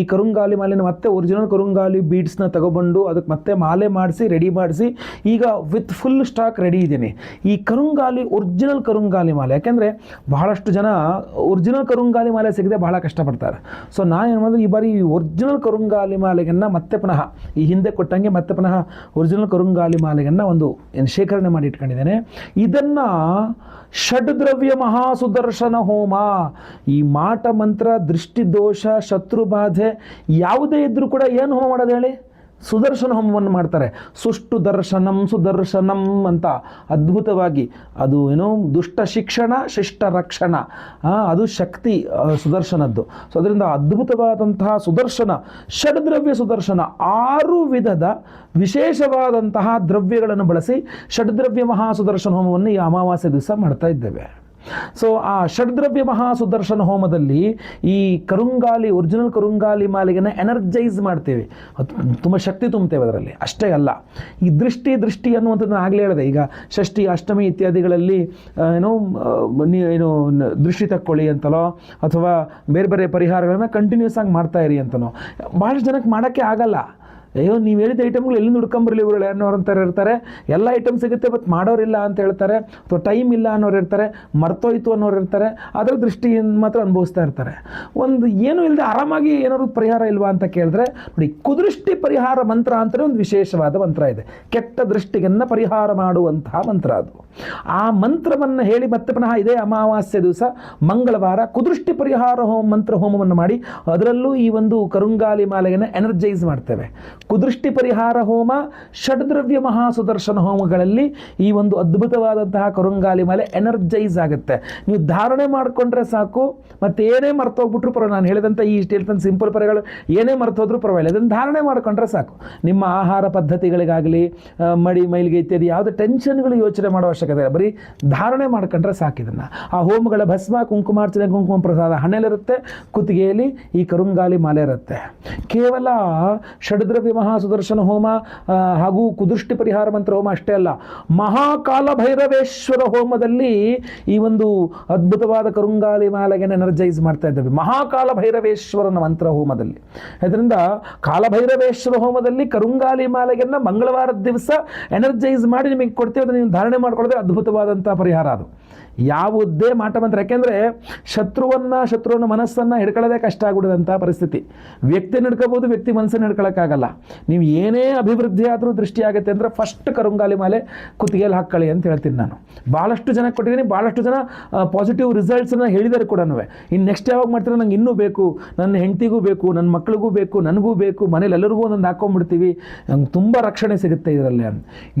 ಈ ಕರುಂಗಾಲಿ ಮಾಲೆನ ಮತ್ತೆ ಒರಿಜಿನಲ್ ಕರುಂಗಾಲಿ ಬೀಡ್ಸ್ನ ತಗೊಬಂದು ಅದಕ್ಕೆ ಮತ್ತೆ ಮಾಲೆ ಮಾಡಿಸಿ ರೆಡಿ ಮಾಡಿಸಿ, ಈಗ ವಿತ್ ಫುಲ್ ಸ್ಟಾಕ್ ರೆಡಿ ಇದ್ದೀನಿ. ಈ ಕರುಂಗಾಲಿ ಒರಿಜಿನಲ್ ಕರುಂಗಾಲಿ ಮಾಲೆ. ಯಾಕೆಂದರೆ ಬಹಳಷ್ಟು ಜನ ಒರಿಜಿನಲ್ ಕರುಂಗಾಲಿ ಮಾಲೆ ಸಿಗದೆ ಬಹಳ ಕಷ್ಟಪಡ್ತಾರೆ. ಸೊ ನಾನು ಏನು ಮಾಡಿದ್ರೆ ಈ ಬಾರಿ ಈ ಒರಿಜಿನಲ್ ಕರುಂಗಾಲಿ ಮಾಲೆಗನ್ನು ಮತ್ತೆ ಪುನಃ, ಈ ಹಿಂದೆ ಕೊಟ್ಟಂಗೆ ಮತ್ತೆ ಪುನಃ ಒರಿಜಿನಲ್ ಕರುಂಗಾಲಿ ಮಾಲೆಗನ್ನು ಒಂದು ಏನು ಶೇಖರಣೆ ಮಾಡಿ ಇಟ್ಕೊಂಡಿದ್ದೇನೆ. ಇದನ್ನು ಷಡ್ದ್ರವ್ಯ ಮಹಾಸುದರ್ಶನ ಹೋಮ, ಈ ಮಾಟ ಮಂತ್ರ ದೃಷ್ಟಿದೋಷ ಶತ್ರುಬಾಧೆ ಯಾವುದೇ ಇದ್ದರೂ ಕೂಡ ಏನು ಹೋಮ ಮಾಡೋದು ಹೇಳಿ? ಸುದರ್ಶನ ಹೋಮವನ್ನು ಮಾಡ್ತಾರೆ. ಸುಷ್ಟು ದರ್ಶನಂ, ಸುದರ್ಶನಂ ಅಂತ ಅದ್ಭುತವಾಗಿ. ಅದು ಏನು? ದುಷ್ಟ ಶಿಕ್ಷಣ, ಶಿಷ್ಟ ರಕ್ಷಣ. ಅದು ಶಕ್ತಿ ಸುದರ್ಶನದ್ದು. ಸೊ, ಅದರಿಂದ ಅದ್ಭುತವಾದಂತಹ ಸುದರ್ಶನ, ಷಡ್ದ್ರವ್ಯ ಸುದರ್ಶನ, ಆರು ವಿಧದ ವಿಶೇಷವಾದಂತಹ ದ್ರವ್ಯಗಳನ್ನು ಬಳಸಿ ಷಡ್ದ್ರವ್ಯ ಮಹಾ ಸುದರ್ಶನ ಹೋಮವನ್ನು ಈ ಅಮಾವಾಸ್ಯೆ ದಿವಸ ಮಾಡ್ತಾ ಇದ್ದೇವೆ. ಸೊ ಆ ಷಡ್ದ್ರವ್ಯ ಮಹಾ ಸುದರ್ಶನ ಹೋಮದಲ್ಲಿ ಈ ಕರುಂಗಾಲಿ ಒರಿಜಿನಲ್ ಕರುಂಗಾಲಿ ಮಾಲಿಗೆನ ಎನರ್ಜೈಸ್ ಮಾಡ್ತೇವೆ. ತುಂಬ ಶಕ್ತಿ ತುಂಬುತ್ತೇವೆ ಅದರಲ್ಲಿ. ಅಷ್ಟೇ ಅಲ್ಲ, ಈ ದೃಷ್ಟಿ ದೃಷ್ಟಿ ಅನ್ನುವಂಥದ್ದು ನಾನು ಆಗಲೇ ಹೇಳಿದೆ. ಈಗ ಷಷ್ಠಿ, ಅಷ್ಟಮಿ ಇತ್ಯಾದಿಗಳಲ್ಲಿ ಏನೋ ಏನು ದೃಷ್ಟಿ ತಕ್ಕೊಳ್ಳಿ ಅಂತಲೋ, ಅಥವಾ ಬೇರೆ ಬೇರೆ ಪರಿಹಾರಗಳನ್ನು ಕಂಟಿನ್ಯೂಸ್ ಆಗಿ ಮಾಡ್ತಾ ಇರಿ ಅಂತನೋ. ಭಾಳಷ್ಟು ಜನಕ್ಕೆ ಮಾಡೋಕ್ಕೆ ಆಗಲ್ಲ. ಅಯ್ಯೋ, ನೀವು ಹೇಳಿದ ಐಟಮ್ಗಳು ಎಲ್ಲಿಂದ ಹುಡ್ಕೊಂಬರ್ಲಿ ಇವರು? ಅನ್ನೋರು ಅಂತಾರೆ, ಇರ್ತಾರೆ. ಎಲ್ಲ ಐಟಮ್ ಸಿಗುತ್ತೆ ಬಟ್ ಮಾಡೋರಿಲ್ಲ ಅಂತ ಹೇಳ್ತಾರೆ. ಅಥವಾ ಟೈಮ್ ಇಲ್ಲ ಅನ್ನೋರು ಇರ್ತಾರೆ, ಮರ್ತೋಯ್ತು ಅನ್ನೋರು ಇರ್ತಾರೆ. ಅದರ ದೃಷ್ಟಿಯಿಂದ ಮಾತ್ರ ಅನುಭವಿಸ್ತಾ ಇರ್ತಾರೆ. ಒಂದು ಏನು ಇಲ್ಲದೆ ಆರಾಮಾಗಿ ಏನಾದ್ರು ಪರಿಹಾರ ಇಲ್ವಾ ಅಂತ ಕೇಳಿದ್ರೆ, ನೋಡಿ, ಕುದೃಷ್ಟಿ ಪರಿಹಾರ ಮಂತ್ರ ಅಂತಲೇ ಒಂದು ವಿಶೇಷವಾದ ಮಂತ್ರ ಇದೆ. ಕೆಟ್ಟ ದೃಷ್ಟಿಗನ್ನ ಪರಿಹಾರ ಮಾಡುವಂತಹ ಮಂತ್ರ ಅದು. ಆ ಮಂತ್ರವನ್ನು ಹೇಳಿ ಮತ್ತೆ ಪುನಃ ಇದೇ ಅಮಾವಾಸ್ಯೆ ದಿವಸ, ಮಂಗಳವಾರ ಕುದೃಷ್ಟಿ ಪರಿಹಾರ ಹೋಮ, ಮಂತ್ರ ಹೋಮವನ್ನು ಮಾಡಿ, ಅದರಲ್ಲೂ ಈ ಒಂದು ಕರುಂಗಾಲಿ ಮಾಲೆಯನ್ನು ಎನರ್ಜೈಸ್ ಮಾಡ್ತೇವೆ. ಕುದೃಷ್ಟಿ ಪರಿಹಾರ ಹೋಮ, ಷಡ್ದ್ರವ್ಯ ಮಹಾ ಸುದರ್ಶನ ಹೋಮಗಳಲ್ಲಿ ಈ ಒಂದು ಅದ್ಭುತವಾದಂತಹ ಕರುಂಗಾಲಿ ಮಾಲೆ ಎನರ್ಜೈಸ್ ಆಗುತ್ತೆ. ನೀವು ಧಾರಣೆ ಮಾಡಿಕೊಂಡ್ರೆ ಸಾಕು, ಮತ್ತೆ ಏನೇ ಮರ್ತೋಗ್ಬಿಟ್ರು ಪರವಾಗಿಲ್ಲ. ನಾನು ಹೇಳಿದಂಥ ಈ ಇಷ್ಟು ಹೇಳ್ತಂಥ ಸಿಂಪಲ್ ಪರಿಗಳು ಏನೇ ಮರ್ತೋದ್ರೂ ಪರವಾಗಿಲ್ಲ. ಅದನ್ನು ಧಾರಣೆ ಮಾಡಿಕೊಂಡ್ರೆ ಸಾಕು. ನಿಮ್ಮ ಆಹಾರ ಪದ್ಧತಿಗಳಿಗಾಗಲಿ ಮಡಿ, ಮೈಲಿಗೆ ಇತ್ಯಾದಿ ಯಾವುದೇ ಟೆನ್ಷನ್ಗಳು ಯೋಚನೆ ಮಾಡೋ ಅವಶ್ಯಕತೆ ಇಲ್ಲ. ಬರೀ ಧಾರಣೆ ಮಾಡ್ಕೊಂಡ್ರೆ ಸಾಕು ಇದನ್ನು. ಆ ಹೋಮಗಳ ಭಸ್ಮ, ಕುಂಕುಮಾರ್ಚನೆ, ಕುಂಕುಮ ಪ್ರಸಾದ ಹಣೆಲಿರುತ್ತೆ, ಕುತ್ತಿಗೆಯಲ್ಲಿ ಈ ಕರುಂಗಾಲಿ ಮಾಲೆ ಇರುತ್ತೆ. ಕೇವಲ ಷಡ್ದ್ರವ್ಯ ಮಹಾಸುದರ್ಶನ ಹೋಮ ಹಾಗೂ ಕುದೃಷ್ಟಿ ಪರಿಹಾರ ಮಂತ್ರ ಹೋಮ ಅಷ್ಟೇ ಅಲ್ಲ. ಮಹಾಕಾಲ ಭೈರವೇಶ್ವರ ಹೋಮದಲ್ಲಿ ಈ ಒಂದು ಅದ್ಭುತವಾದ ಕರುಂಗಾಲಿ ಮಾಲೆಗೆ ಎನರ್ಜೈಸ್ ಮಾಡ್ತಾ ಇದ್ದೇವೆ. ಮಹಾಕಾಲ ಭೈರವೇಶ್ವರನ ಮಂತ್ರ ಹೋಮದಲ್ಲಿ ಇದರಿಂದ ಕಾಲಭೈರವೇಶ್ವರ ಹೋಮದಲ್ಲಿ ಕರುಂಗಾಲಿ ಮಾಲೆಗೆನ್ನ ಮಂಗಳವಾರದ ದಿವಸ ಎನರ್ಜೈಸ್ ಮಾಡಿ ನಿಮಗೆ ಕೊಡ್ತೀವಿ, ಅದನ್ನು ನೀವು ಧಾರಣೆ ಮಾಡ್ಕೊಳ್ಳೋದೇ ಅದ್ಭುತವಾದಂಥ ಪರಿಹಾರ ಅದು. ಯಾವುದೇ ಮಾಟ ಮಂತ್ರ. ಯಾಕೆಂದರೆ ಶತ್ರುವನ್ನ ಶತ್ರುವನ್ನ ಮನಸ್ಸನ್ನು ಹಿಡ್ಕೊಳ್ಳೋದೇ ಕಷ್ಟ ಆಗ್ಬಿಡೋದಂಥ ಪರಿಸ್ಥಿತಿ. ವ್ಯಕ್ತಿನ ಹಿಡ್ಕೋಬೋದು ವ್ಯಕ್ತಿ ಮನಸ್ಸನ್ನು ಹಿಡ್ಕೊಳ್ಳೋಕ್ಕಾಗಲ್ಲ ನೀವು ಏನೇ ಅಭಿವೃದ್ಧಿ ಆದರೂ ದೃಷ್ಟಿ ಆಗುತ್ತೆ ಅಂದರೆ ಫಸ್ಟ್ ಕರುಂಗಾಲಿ ಮಾಲೆ ಕುತ್ತಿಗೆಯಲ್ಲಿ ಹಾಕ್ಕೊಳ್ಳಿ ಅಂತ ಹೇಳ್ತೀನಿ ನಾನು. ಭಾಳಷ್ಟು ಜನ ಕೊಟ್ಟಿದ್ದೀನಿ ಭಾಳಷ್ಟು ಜನ ಪಾಸಿಟಿವ್ ರಿಸಲ್ಟ್ಸನ್ನು ಹೇಳಿದ್ದಾರೆ ಕೂಡ ಇನ್ನು ನೆಕ್ಸ್ಟ್ ಯಾವಾಗ ಮಾಡ್ತಾರೆ ನಂಗೆ ಇನ್ನೂ ಬೇಕು, ನನ್ನ ಹೆಂಡತಿಗೂ ಬೇಕು, ನನ್ನ ಮಕ್ಕಳಿಗೂ ಬೇಕು, ನನಗೂ ಬೇಕು ಮನೇಲಿ ಎಲ್ಲರಿಗೂ ಒಂದೊಂದು ಹಾಕೊಂಡ್ಬಿಡ್ತೀವಿ ನಂಗೆ ತುಂಬ ರಕ್ಷಣೆ ಸಿಗುತ್ತೆ ಇದರಲ್ಲಿ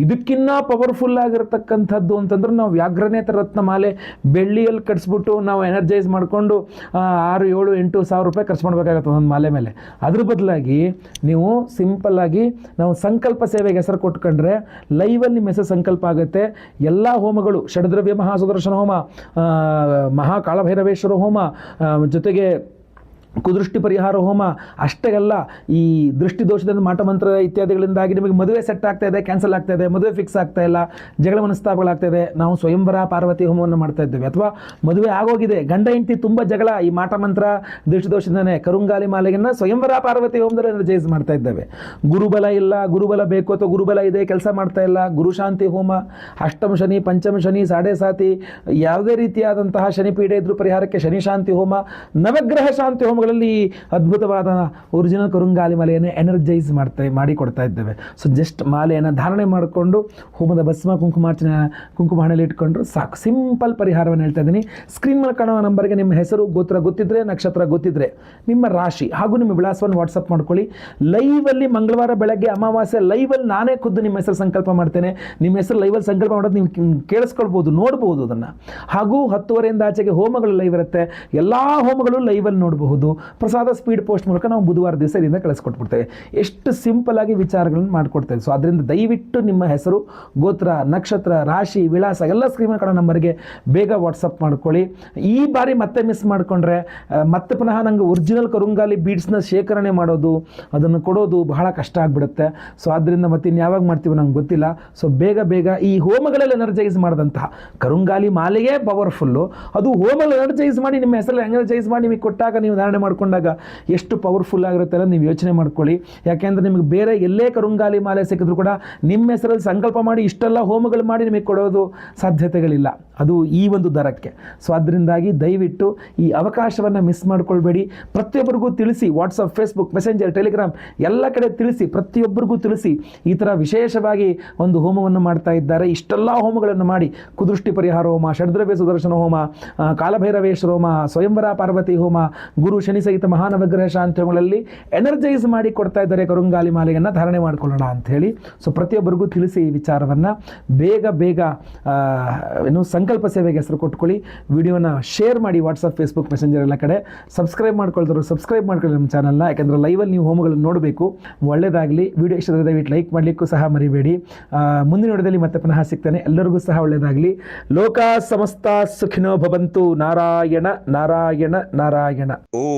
ಇದಕ್ಕಿನ್ನ ಪವರ್ಫುಲ್ ಆಗಿರತಕ್ಕಂಥದ್ದು ಅಂತಂದ್ರೆ ನಾವು ವ್ಯಾಘ್ರನೇತ ರತ್ನ ಮಾಲೆ ಬೆಳ್ಳಿಯಲ್ಲಿ ಕಟ್ಸ್ಬಿಟ್ಟು ನಾವು ಎನರ್ಜೈಸ್ ಮಾಡಿಕೊಂಡು ಆರು, ಏಳು, ಎಂಟು ಸಾವಿರ ರೂಪಾಯಿ ಖರ್ಚು ಮಾಡಬೇಕಾಗತ್ತೆ ಒಂದು ಮಾಲೆ ಮೇಲೆ. ಅದ್ರ ಬದಲಾಗಿ ನೀವು ಸಿಂಪಲ್ಲಾಗಿ ನಾವು ಸಂಕಲ್ಪ ಸೇವೆಗೆ ಹೆಸರು ಕೊಟ್ಕೊಂಡ್ರೆ ಲೈವಲ್ಲಿ ನಿಮ್ಮ ಹೆಸರು ಸಂಕಲ್ಪ ಆಗುತ್ತೆ. ಎಲ್ಲ ಹೋಮಗಳು, ಷಡದ್ರವ್ಯ ಮಹಾಸುದರ್ಶನ ಹೋಮ ಮಹಾ ಮಹಾಕಾಳಭೈರವೇಶ್ವರ ಹೋಮ ಜೊತೆಗೆ ಕುದೃಷ್ಟಿ ಪರಿಹಾರ ಹೋಮ ಅಷ್ಟೇ ಅಲ್ಲ ಈ ದೃಷ್ಟಿ ದೋಷದಿಂದ ಮಾಟಮಂತ್ರ ಇತ್ಯಾದಿಗಳಿಂದಾಗಿ ನಿಮಗೆ ಮದುವೆ ಸೆಟ್ ಆಗ್ತಾ ಇದೆ ಕ್ಯಾನ್ಸಲ್ ಆಗ್ತಾ ಇದೆ, ಮದುವೆ ಫಿಕ್ಸ್ ಆಗ್ತಾ ಇಲ್ಲ, ಜಗಳ ಮನಸ್ತಾಪಗಳಾಗ್ತಾ ಇದೆ. ನಾವು ಸ್ವಯಂವರ ಪಾರ್ವತಿ ಹೋಮವನ್ನು ಮಾಡ್ತಾ ಇದ್ದೇವೆ. ಅಥವಾ ಮದುವೆ ಆಗೋಗಿದೆ, ಗಂಡ ಹೆಂಡತಿ ತುಂಬ ಜಗಳ, ಈ ಮಾಟಮಂತ್ರ ದೃಷ್ಟಿ ದೋಷದಿಂದನೇ ಕರುಂಗಾಲಿ ಮಾಲೆಗನ್ನ ಸ್ವಯಂವರ ಪಾರ್ವತಿ ಹೋಮದಲ್ಲಿ ಎನರ್ಜೈಸ್ ಮಾಡ್ತಾ ಇದ್ದೇವೆ. ಗುರುಬಲ ಇಲ್ಲ, ಗುರುಬಲ ಬೇಕು ಅಥವಾ ಗುರುಬಲ ಇದೆ, ಕೆಲಸ ಮಾಡ್ತಾ ಇಲ್ಲ ಗುರುಶಾಂತಿ ಹೋಮ, ಅಷ್ಟಮ ಶನಿ, ಪಂಚಮ ಶನಿ, ಸಾಡೆ ಸಾತಿ, ಯಾವುದೇ ರೀತಿಯಾದಂತಹ ಶನಿ ಪೀಡೆ ಇದ್ರೂ ಪರಿಹಾರಕ್ಕೆ ಶನಿ ಶಾಂತಿ ಹೋಮ, ನವಗ್ರಹ ಶಾಂತಿ ಹೋಮಗಳಲ್ಲಿ ಅದ್ಭುತವಾದ ಒರಿಜಿನಲ್ ಕರುಂಗಾಲಿ ಮಾಲೆಯನ್ನು ಎನರ್ಜೈಸ್ ಮಾಡ್ತಾ ಮಾಡಿ ಕೊಡ್ತಾ ಇದ್ದೇವೆ. ಸೊ ಜಸ್ಟ್ ಮಾಲೆಯನ್ನು ಧಾರಣೆ ಮಾಡಿಕೊಂಡು ಹೋಮದ ಭಸ್ಮ ಕುಂಕುಮಾರ್ಚನೆ ಕುಂಕುಮ ಹಣೆಯಲ್ಲಿ ಇಟ್ಕೊಂಡ್ರು ಸಾಕು. ಸಿಂಪಲ್ ಪರಿಹಾರವನ್ನು ಹೇಳ್ತಾ ಇದ್ದೀನಿ. ಸ್ಕ್ರೀನ್ ಮೇಲೆ ಕಾಣುವ ನಂಬರ್ಗೆ ನಿಮ್ಮ ಹೆಸರು, ಗೋತ್ರ ಗೊತ್ತಿದ್ರೆ, ನಕ್ಷತ್ರ ಗೊತ್ತಿದ್ರೆ ನಿಮ್ಮ ರಾಶಿ ಹಾಗೂ ನಿಮ್ಮ ವಿಳಾಸವನ್ನು ವಾಟ್ಸಪ್ ಮಾಡ್ಕೊಳ್ಳಿ. ಲೈವಲ್ಲಿ ಮಂಗಳವಾರ ಬೆಳಗ್ಗೆ ಅಮಾವಾಸ್ಯೆ ಲೈವಲ್ಲಿ ನಾನೇ ಖುದ್ದು ನಿಮ್ಮ ಹೆಸರು ಸಂಕಲ್ಪ ಮಾಡ್ತೇನೆ. ನಿಮ್ಮ ಹೆಸರು ಲೈವಲ್ಲಿ ಸಂಕಲ್ಪ ಮಾಡೋದು ನೀವು ಕೇಳಿಸ್ಕೊಳ್ಬೋದು, ನೋಡ್ಬೋದು ಅದನ್ನು. ಹಾಗೂ ಹತ್ತುವರೆಯಿಂದ ಆಚೆಗೆ ಹೋಮಗಳು ಲೈವ್ ಇರುತ್ತೆ. ಎಲ್ಲ ಹೋಮಗಳು ಲೈವಲ್ಲಿ ನೋಡಬಹುದು. ಪ್ರಸಾದ ಸ್ಪೀಡ್ ಪೋಸ್ಟ್ ಮೂಲಕ ನಾವು ಬುಧವಾರ ದಿವಸ ಇದರಿಂದ ಕಳಿಸ್ಕೊಟ್ಬಿಡ್ತೇವೆ. ಎಷ್ಟು ಸಿಂಪಲ್ ಆಗಿ ವಿಚಾರಗಳನ್ನು ಮಾಡಿಕೊಡ್ತೇವೆ. ಸೊ ಅದರಿಂದ ದಯವಿಟ್ಟು ನಿಮ್ಮ ಹೆಸರು, ಗೋತ್ರ, ನಕ್ಷತ್ರ, ರಾಶಿ, ವಿಳಾಸ ಎಲ್ಲ ಸ್ಕ್ರೀನ್ ಕಾಣೋ ನಂಬರ್ಗೆ ಬೇಗ ವಾಟ್ಸಪ್ ಮಾಡ್ಕೊಳ್ಳಿ. ಈ ಬಾರಿ ಮತ್ತೆ ಮಿಸ್ ಮಾಡಿಕೊಂಡ್ರೆ ಮತ್ತೆ ಪುನಃ ನಂಗೆ ಒರಿಜಿನಲ್ ಕರುಂಗಾಲಿ ಬೀಡ್ಸ್ನ ಶೇಖರಣೆ ಮಾಡೋದು, ಅದನ್ನು ಕೊಡೋದು ಬಹಳ ಕಷ್ಟ ಆಗಿಬಿಡುತ್ತೆ. ಸೊ ಆದ್ದರಿಂದ ಮತ್ತೆ ಇನ್ನು ಯಾವಾಗ ಮಾಡ್ತೀವಿ ನಂಗೆ ಗೊತ್ತಿಲ್ಲ. ಸೊ ಬೇಗ ಬೇಗ ಈ ಹೋಮಗಳಲ್ಲಿ ಎನರ್ಜೈಸ್ ಮಾಡಿದಂತಹ ಕರುಂಗಾಲಿ ಮಾಲೆಯೇ ಪವರ್ಫುಲ್ಲು ಅದು ಹೋಮಲ್ಲಿ ಎನರ್ಜೈಸ್ ಮಾಡಿ ನಿಮ್ಮ ಹೆಸರಲ್ಲಿ ಎನರ್ಜೈಸ್ ಮಾಡಿ ನಿಮಗೆ ಕೊಟ್ಟಾಗ ನೀವು ಧಾರಣೆ ಮಾಡ್ಕೊಂಡಾಗ ಎಷ್ಟು ಪವರ್ಫುಲ್ ಆಗಿರುತ್ತೆ ನೀವು ಯೋಚನೆ ಮಾಡ್ಕೊಳ್ಳಿ. ಯಾಕೆಂದರೆ ನಿಮಗೆ ಬೇರೆ ಎಲ್ಲೇ ಕರುಂಗಾಲಿ ಮಾಲೆ ಸಿಕ್ಕಿದ್ರು ಕೂಡ ನಿಮ್ಮ ಹೆಸರಲ್ಲಿ ಸಂಕಲ್ಪ ಮಾಡಿ ಇಷ್ಟೆಲ್ಲ ಹೋಮಗಳು ಮಾಡಿ ನಿಮಗೆ ಕೊಡೋದು ಸಾಧ್ಯತೆಗಳಿಲ್ಲ. ಅದು ಈ ಒಂದು ದರಕ್ಕೆ. ಸೊ ಅದರಿಂದಾಗಿ ದಯವಿಟ್ಟು ಈ ಅವಕಾಶವನ್ನು ಮಿಸ್ ಮಾಡ್ಕೊಳ್ಬೇಡಿ. ಪ್ರತಿಯೊಬ್ಬರಿಗೂ ತಿಳಿಸಿ ವಾಟ್ಸಪ್ ಫೇಸ್ಬುಕ್ ಮೆಸೆಂಜರ್ ಟೆಲಿಗ್ರಾಮ್ ಎಲ್ಲ ಕಡೆ ತಿಳಿಸಿ, ಪ್ರತಿಯೊಬ್ಬರಿಗೂ ತಿಳಿಸಿ ಈ ಥರ ವಿಶೇಷವಾಗಿ ಒಂದು ಹೋಮವನ್ನು ಮಾಡ್ತಾ ಇದ್ದಾರೆ. ಇಷ್ಟೆಲ್ಲ ಹೋಮಗಳನ್ನು ಮಾಡಿ ಕುದೃಷ್ಟಿ ಪರಿಹಾರ ಹೋಮ ಷಡ್ರವ್ಯ ಸುದರ್ಶನ ಹೋಮ ಕಾಲಭೈರವೇಶ್ವರ ಹೋಮ, ಸ್ವಯಂವರ ಪಾರ್ವತಿ ಹೋಮ, ಗುರು ಶನಿ ಸಹಿತ ಮಹಾನವಗ್ರಹ ಶಾಂತಿ ಹೋಮಗಳಲ್ಲಿ ಎನರ್ಜೈಸ್ ಮಾಡಿ ಕೊಡ್ತಾ ಇದ್ದಾರೆ ಕರುಂಗಾಲಿ ಮಾಲೆಯನ್ನು ಧಾರಣೆ ಮಾಡಿಕೊಳ್ಳೋಣ ಅಂತ ಹೇಳಿ. ಸೊ ಪ್ರತಿಯೊಬ್ಬರಿಗೂ ತಿಳಿಸಿ ಈ ವಿಚಾರವನ್ನು. ಬೇಗ ಬೇಗ ಏನು ಸಂಕಲ್ಪ ಸೇವೆಗೆ ಹೆಸರು ಕೊಟ್ಕೊಳ್ಳಿ. ವಿಡಿಯೋನ ಶೇರ್ ಮಾಡಿ ವಾಟ್ಸಪ್ ಫೇಸ್ಬುಕ್ ಮೆಸೆಂಜರ್ ಎಲ್ಲ ಕಡೆ. ಸಬ್ಸ್ಕ್ರೈಬ್ ಮಾಡ್ಕೊಳ್ತಾರೆ ಸಬ್ಸ್ಕ್ರೈಬ್ ಮಾಡ್ಕೊಳ್ಳಿ ನಮ್ಮ ಚಾನಲ್ನ ಯಾಕಂದರೆ ಲೈವಲ್ಲಿ ನೀವು ಹೋಮಗಳನ್ನು ನೋಡಬೇಕು. ಒಳ್ಳೆಯದಾಗಲಿ ವಿಡಿಯೋ ಇಷ್ಟದ ದಯವಿಟ್ಟು ಲೈಕ್ ಮಾಡಲಿಕ್ಕೂ ಸಹ ಮರಿಬೇಡಿ. ಮುಂದಿನ ವಿಡಿಯೋದಲ್ಲಿ ಮತ್ತೆ ಪುನಃ ಸಿಗ್ತಾನೆ. ಎಲ್ಲರಿಗೂ ಸಹ ಒಳ್ಳೆಯದಾಗಲಿ ಲೋಕ ಸಮಸ್ತ ಸುಖಿನೋ ಭವಂತು. ನಾರಾಯಣ ನಾರಾಯಣ ನಾರಾಯಣ.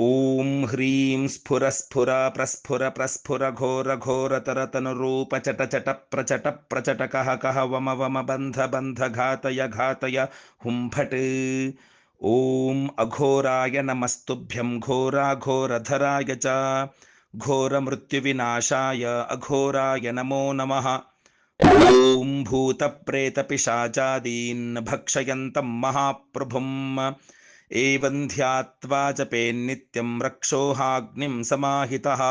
ॐ ह्रीं स्फुरस्फुरा प्रस्फुर कह कह वम वम बन्ध बन्ध घातय घातय हुम्फट्। ॐ अघोराय नमस्तुभ्यं घोरा घोरधराय च। घोरमृत्युविनाशाय अघोराय नमो नमः। ॐ भूतप्रेतपिशाचादीन् भक्षयन्तं महाप्रभुम्। एवं ध्यात्वा जपेन्नित्यं रक्षोहाग्निं समाहितः।